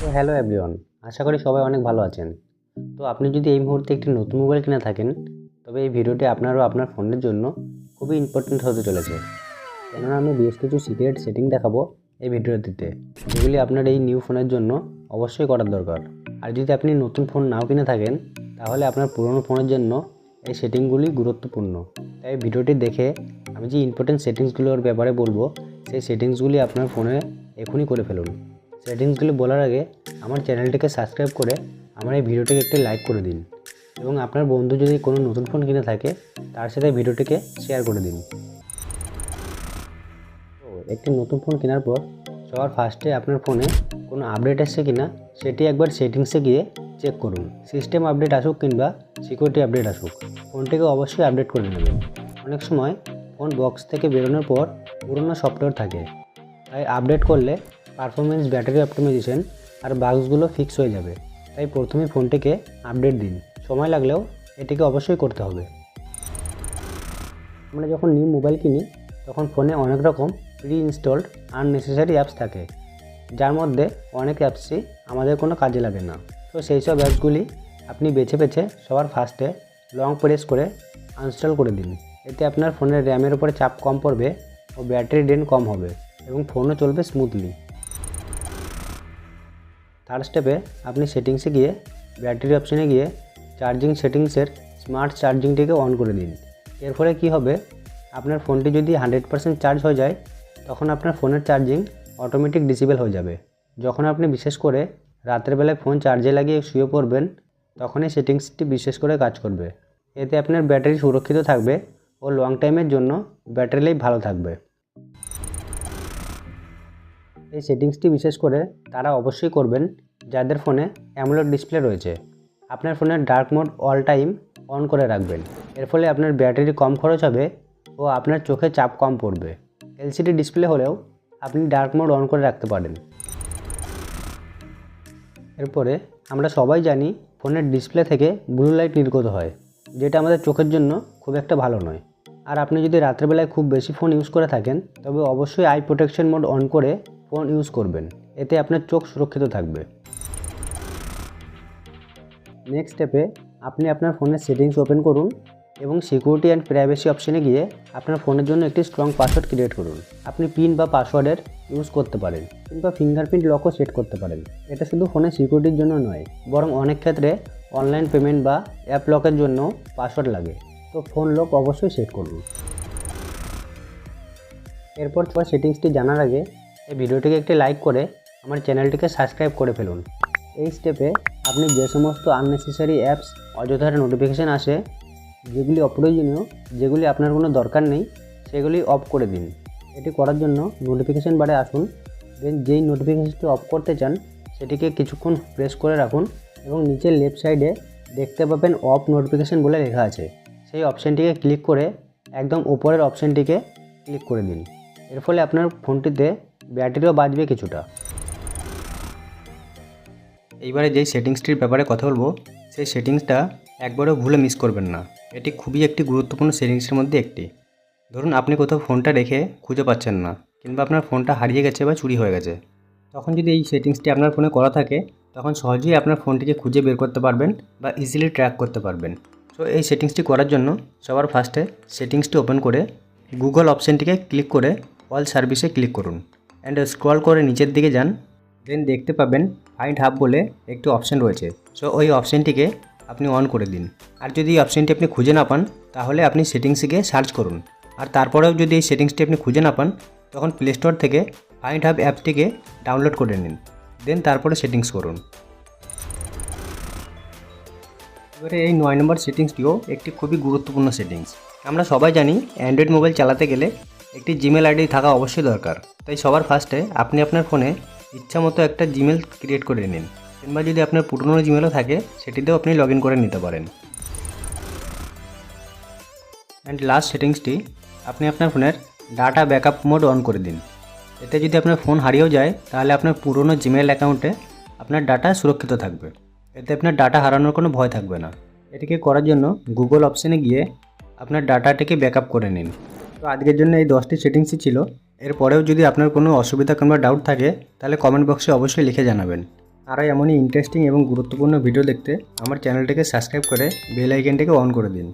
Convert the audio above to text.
তো hello everyone আশা করি সবাই অনেক ভালো আছেন। তো আপনি যদি এই মুহূর্তে একটি নতুন মোবাইল কিনে থাকেন, তবে এই ভিডিওটি আপনার ও আপনার ফোনের জন্য খুবই ইম্পর্টেন্ট হতে চলেছে। কেননা আমি বেশ কিছু সিক্রেট সেটিং দেখাবো এই ভিডিওটিতে যেগুলি আপনার এই নিউ ফোনের জন্য অবশ্যই করার দরকার। আর যদি আপনি নতুন ফোন নাও কিনে থাকেন, তাহলে আপনার পুরনো ফোনের জন্য এই সেটিংগুলি গুরুত্বপূর্ণ। তাই ভিডিওটি দেখে আমি যে ইম্পর্টেন্ট সেটিংসগুলোর ব্যাপারে বলব, সেই সেটিংসগুলি আপনার ফোনে এখনই করে ফেলুন। সেটিংসগুলি বলার আগে আমার চ্যানেলটিকে সাবস্ক্রাইব করে আমার এই ভিডিওটিকে একটি লাইক করে দিন এবং আপনার বন্ধু যদি কোনো নতুন ফোন কিনে থাকে, তার সাথে ভিডিওটিকে শেয়ার করে দিন। তো একটি নতুন ফোন কেনার পর সবার ফার্স্টে আপনার ফোনে কোনো আপডেট আসছে কি না সেটি একবার সেটিংসে গিয়ে চেক করুন। সিস্টেম আপডেট আসুক কিংবা সিকিউরিটি আপডেট আসুক, ফোনটিকে অবশ্যই আপডেট করে নেবেন। অনেক সময় ফোন বক্স থেকে বেরোনোর পর পুরনো সফটওয়্যার থাকে, তাই আপডেট করলে পারফরমেন্স ব্যাটারি অপটিমাইজেশন আর বাক্সগুলো ফিক্স হয়ে যাবে। তাই প্রথমে ফোনটিকে আপডেট দিন। সময় লাগলেও এটিকে অবশ্যই করতে হবে। আমরা যখন নিউ মোবাইল কিনি, তখন ফোনে অনেক রকম প্রি ইনস্টলড আননেসেসারি অ্যাপস থাকে, যার মধ্যে অনেক অ্যাপসই আমাদের কোনো কাজে লাগে না। তো সেই সব অ্যাপসগুলি আপনি বেছে বেছে সবার ফার্স্টে লং প্রেস করে আনস্টল করে দিন। এতে আপনার ফোনের র্যামের উপরে চাপ কম পড়বে ও ব্যাটারি ড্রেন কম হবে এবং ফোনও চলবে স্মুথলি থার্ড স্টেপে আপনি সেটিংসে গিয়ে ব্যাটারি অপশানে গিয়ে চার্জিং সেটিংসের স্মার্ট চার্জিংটিকে অন করে দিন এর ফলে কী হবে? আপনার ফোনটি যদি হান্ড্রেড পার্সেন্ট চার্জ হয়ে যায়, তখন আপনার ফোনের চার্জিং অটোমেটিক ডিসেবল হয়ে যাবে। যখন আপনি বিশেষ করে রাতের বেলায় ফোন চার্জে লাগিয়ে শুয়ে পড়বেন তখন এই সেটিংসটি বিশেষ করে কাজ করবে। এতে আপনার ব্যাটারি সুরক্ষিত থাকবে ও লং টাইমের জন্য ব্যাটারি লাইফ ভালো থাকবে। এই সেটিংসটি বিশেষ করে তারা অবশ্যই করবেন যাদের ফোনে অ্যামোলেড ডিসপ্লে রয়েছে। আপনার ফোনের dark mode all time on করে রাখবেন। এর ফলে আপনার ব্যাটারি কম খরচ হবে ও আপনার চোখে চাপ কম পড়বে। এলসিডি ডিসপ্লে হলেও আপনি ডার্ক মোড অন করে রাখতে পারেন। এরপরে আমরা সবাই জানি ফোনের ডিসপ্লে থেকে ব্লু লাইট নির্গত হয়, যেটা আমাদের চোখের জন্য খুব একটা ভালো নয়। আর আপনি যদি রাত্রেবেলায় খুব বেশি ফোন ইউজ করে থাকেন, তবে অবশ্যই আই প্রোটেকশন মোড অন করে ফোন ইউজ করবেন। এতে আপনার চোখ সুরক্ষিত থাকবে। নেক্সট স্টেপে আপনি আপনার ফোনের সেটিংস ওপেন করুন এবং সিকিউরিটি অ্যান্ড প্রাইভেসি অপশানে গিয়ে আপনার ফোনের জন্য একটি স্ট্রং পাসওয়ার্ড ক্রিয়েট করুন। আপনি পিন বা পাসওয়ার্ডের ইউজ করতে পারেন কিংবা ফিঙ্গারপ্রিন্ট লকও সেট করতে পারেন। এটা শুধু ফোনের সিকিউরিটির জন্য নয়, বরং অনেক ক্ষেত্রে অনলাইন পেমেন্ট বা অ্যাপ লকের জন্য পাসওয়ার্ড লাগে। তো ফোন লক অবশ্যই সেট করুন। এরপর সেটিংসটি জানার আগে এই ভিডিওটিকে একটি লাইক করে আমার চ্যানেলটিকে সাবস্ক্রাইব করে ফেলুন। এই স্টেপে আপনি যে সমস্ত আননেসেসারি অ্যাপস অযথার নোটিফিকেশান আসে, যেগুলি অপ্রয়োজনীয়, যেগুলি আপনার কোনো দরকার নেই, সেগুলি অফ করে দিন। এটি করার জন্য নোটিফিকেশান বারে আসুন দেন যেই নোটিফিকেশানটি অফ করতে চান, সেটিকে কিছুক্ষণ প্রেস করে রাখুন এবং নিচের লেফট সাইডে দেখতে পাবেন অফ নোটিফিকেশান বলে লেখা আছে। সেই অপশানটিকে ক্লিক করে একদম উপরের অপশানটিকে ক্লিক করে দিন। এর ফলে আপনার ফোনটিতে ব্যাটারিও বাঁচবে কিছুটা। এইবারে যেই সেটিংসটির ব্যাপারে কথা বলব, সেই সেটিংসটা একবারও ভুলে মিস করবেন না। এটি খুবই একটি গুরুত্বপূর্ণ সেটিংসের মধ্যে একটি। ধরুন আপনি কোথাও ফোনটা রেখে খুঁজে পাচ্ছেন না, কিংবা আপনার ফোনটা হারিয়ে গেছে বা চুরি হয়ে গেছে। তখন যদি এই সেটিংসটি আপনার ফোনে করা থাকে, তখন সহজেই আপনার ফোনটিকে খুঁজে বের করতে পারবেন বা ইজিলি ট্র্যাক করতে পারবেন। তো এই সেটিংসটি করার জন্য সবার ফার্স্টে সেটিংসটি ওপেন করে গুগল অপশানটিকে ক্লিক করে অল সার্ভিসে ক্লিক করুন। অ্যান্ড স্ক্রল করে নিচের দিকে যান দেন দেখতে পাবেন ফাইন্ড হাব বলে একটি অপশান রয়েছে। সো ওই অপশানটিকে আপনি অন করে দিন। আর যদি এই অপশানটি আপনি খুঁজে না পান, তাহলে আপনি সেটিংসে গিয়ে সার্চ করুন। আর তারপরেও যদি এই সেটিংসটি আপনি খুঁজে না পান, তখন প্লে স্টোর থেকে ফাইন্ড হাব অ্যাপটিকে ডাউনলোড করে নিন। দেন তারপরে সেটিংস করুন। এবারে এই নয় নম্বর সেটিংসটিও একটি খুবই গুরুত্বপূর্ণ সেটিংস আমরা সবাই জানি অ্যান্ড্রয়েড মোবাইল চালাতে গেলে একটি জিমেল আইডি থাকা অবশ্যই দরকার। তাই সবার ফার্স্টে আপনি আপনার ফোনে ইচ্ছা মতো একটা জিমেল ক্রিয়েট করে নিন। কিংবা যদি আপনার পুরনো জিমেলও থাকে, সেটিতেও আপনি লগ করে নিতে পারেন। অ্যান্ড লাস্ট সেটিংসটি আপনি আপনার ফোনের ডাটা ব্যাকআপ মোড অন করে দিন। এতে যদি আপনার ফোন হারিয়েও যায়, তাহলে আপনার পুরনো জিমেল অ্যাকাউন্টে আপনার ডাটা সুরক্ষিত থাকবে। এতে আপনার ডাটা হারানোর কোনো ভয় থাকবে না। এটিকে করার জন্য গুগল অপশানে গিয়ে আপনার ডাটাটিকে ব্যাকআপ করে নিন। তো আজকের জন্য এই দশটি সেটিংসই ছিল। এরপরেও যদি আপনার কোনো অসুবিধা কিংবা ডাউট থাকে, তাহলে কমেন্ট বক্সে অবশ্যই লিখে জানাবেন। আরও এমনই ইন্টারেস্টিং এবং গুরুত্বপূর্ণ ভিডিও দেখতে, আমার চ্যানেলটিকে সাবস্ক্রাইব করে বেল অন করে দিন।